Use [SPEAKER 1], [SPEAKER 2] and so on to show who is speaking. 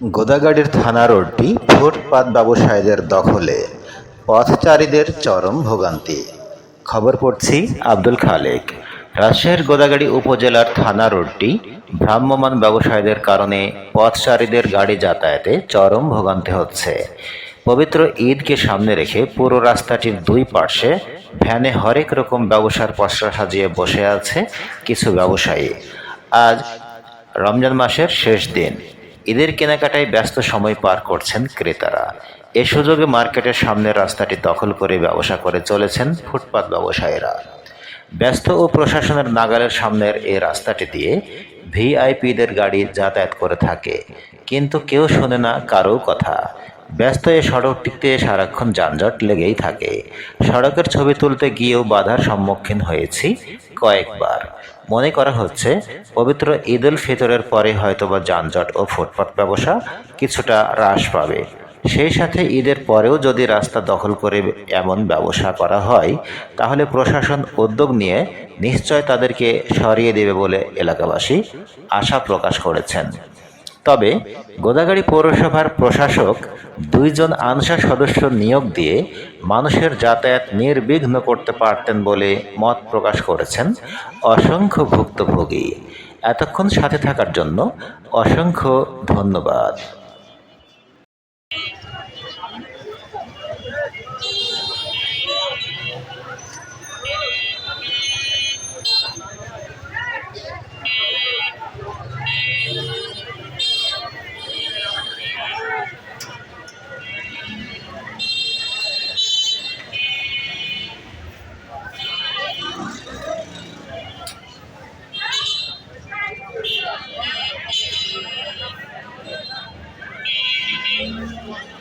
[SPEAKER 1] গোদাগাড়ির থানা রোডটি ফুটপাত ব্যবসায়ীদের দখলে, পথচারীদের চরম ভোগান্তি। খবর পড়ছি আব্দুল খালেক। রাজশাহীর গোদাগাড়ি উপজেলার থানা রোডটি ভ্রাম্যমাণ ব্যবসায়ীদের কারণে পথচারীদের গাড়ি যাতায়াতে চরম ভোগান্তি হচ্ছে। পবিত্র ঈদকে সামনে রেখে পুরো রাস্তাটির দুই পার্শ্বে ভ্যানে হরেক রকম ব্যবসার পসরা সাজিয়ে বসে আছে কিছু ব্যবসায়ী। আজ রমজান মাসের শেষ দিন। ঈদের কেনাকাটায় ব্যস্ত সময় পার করছেন ক্রেতারা। এ সুযোগে মার্কেটের সামনের রাস্তাটি দখল করে ব্যবসা করে চলেছেন ফুটপাত ব্যবসায়ীরা। ব্যস্ত ও প্রশাসনের নাগালের সামনের এই রাস্তাটি দিয়ে ভিআইপিদের গাড়ি যাতায়াত করে থাকে। কিন্তু কেউ শোনে না কারও কথা। ব্যস্ত এই সড়কটিতে সারাক্ষণ যানজট লেগেই থাকে। সড়কের ছবি তুলতে গিয়েও বাধার সম্মুখীন হয়েছি কয়েকবার। মনে করা হচ্ছে, পবিত্র ঈদ উল ফিতরের পরে হয়তোবা যানজট ও ফুটপাত ব্যবসা কিছুটা হ্রাস পাবে। সেই সাথে ঈদের পরেও যদি রাস্তা দখল করে এমন ব্যবসা করা হয়, তাহলে প্রশাসন উদ্যোগ নিয়ে নিশ্চয় তাদেরকে সরিয়ে দেবে বলে এলাকাবাসী আশা প্রকাশ করেছেন। তবে গোদাগাড়ি পৌরসভার প্রশাসক দুইজন আনসা সদস্য নিয়োগ দিয়ে মানুষের যাতায়াত নির্বিঘ্ন করতে পারতেন বলে মত প্রকাশ করেছেন অসংখ্য ভুক্তভোগী। এতক্ষণ সাথে থাকার জন্য অসংখ্য ধন্যবাদ। one.